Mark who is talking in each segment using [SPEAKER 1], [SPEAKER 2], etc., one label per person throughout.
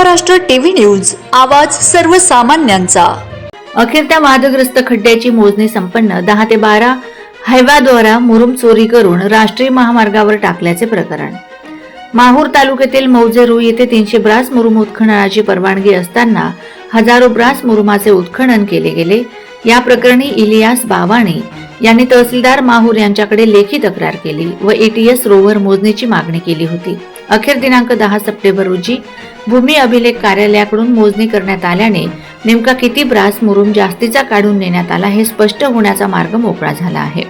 [SPEAKER 1] Maharashtra TV news आवाज सर्वसामान्यांचा.
[SPEAKER 2] अखेर त्या वादग्रस्त खड्ड्याची मोजणी संपन्न दहा ते बारा हैवाद्वारा मुरुम चोरी करून राष्ट्रीय महामार्गावर टाकल्याचे प्रकरण. माहूर तालुक्यातील मौजेरू येथे तीनशे ब्रास मुरुम उत्खननाची परवानगी असताना हजारो ब्रास मुरुमाचे उत्खनन केले गेले. या प्रकरणी इलियास बावाणी यांनी तहसीलदार माहूर यांच्याकडे लेखी तक्रार केली व एटीएस रोव्हर मोजणीची मागणी केली होती. अखेर दिनांक दहा सप्टेंबर रोजी भूमी अभिलेख कार्यालयाकडून मोजणी करण्यात आल्याने नेमका किती ब्रास मुरुम जास्तीचा काढून नेण्यात आला हे स्पष्ट होण्याचा मार्ग मोकळा झाला आहे.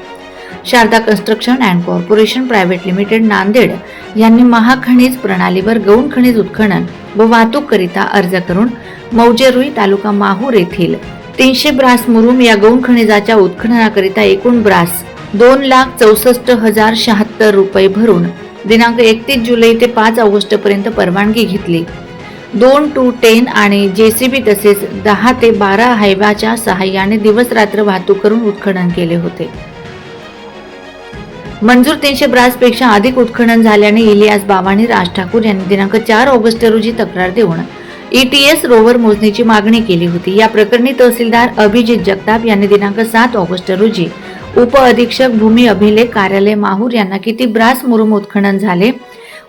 [SPEAKER 2] Sharda construction and corporation private limited Nanded यांनी महाखनिज प्रणालीवर गौण खनिज उत्खनन व वाहतूक करिता अर्ज करून मौजेरुई तालुका माहूर येथील तीनशे ब्रास मुरुम या गौण खनिजाच्या उत्खननाकरिता एकूण ब्रास दोन लाख चौसष्ट हजार शहात्तर रुपये भरून दिनांक एकतीस जुलै ते पाच ऑगस्टपर्यंत परवानगी घेतली. दोन टू टेन आणि जे सी बी तसेच दहा ते बारा हायव्याच्या सहाय्याने दिवसरात्र वाहतूक करून उत्खनन केले होते. मंजूर तीनशे ब्रासपेक्षा अधिक उत्खनन झाल्याने इलियास बावाणी राज ठाकूर यांनी दिनांक चार ऑगस्ट रोजी तक्रार देऊन ईटीएस रोवर मोजणीची मागणी केली होती. या प्रकरणी तहसीलदार अभिजित जगताप यांनी दिनांक सात ऑगस्ट रोजी उप अधीक्षक भूमी अभिलेख कार्यालय माहूर यांना किती ब्रास मुरुम उत्खनन झाले?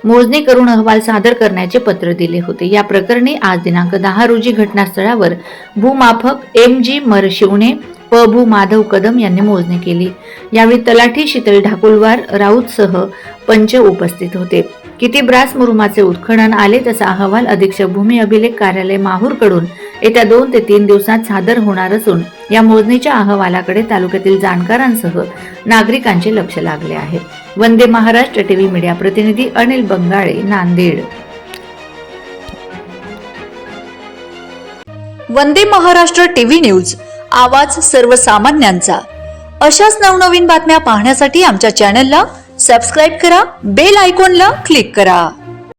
[SPEAKER 2] मोजणी करून अहवाल सादर करण्याचे पत्र दिले होते. या प्रकरणी आज दिनांक दहा रोजी घटनास्थळावर भूमाफक एम जी मरशिवणे प भू माधव कदम यांनी मोजणी केली. यावेळी तलाठी शीतल ढाकुलवार राऊतसह पंच उपस्थित होते. किती ब्रास मुरुमाचे उत्खनन आले तसा अहवाल अधीक्षक भूमी अभिलेख कार्यालय माहूरकडून येत्या दोन ते तीन दिवसात सादर होणार असून या मोजणीच्या अहवालाकडे तालुक्यातील जाणकारांसह नागरिकांचे लक्ष लागले आहे. वंदे महाराष्ट्र टीव्ही मीडिया प्रतिनिधी अनिल बंगाळे नांदेड.
[SPEAKER 1] वंदे महाराष्ट्र टीव्ही न्यूज आवाज सर्वसामान्यांचा. अशाच नवनवीन बातम्या पाहण्यासाठी आमच्या चॅनलला सबस्क्राईब करा बेल आयकॉनला क्लिक करा.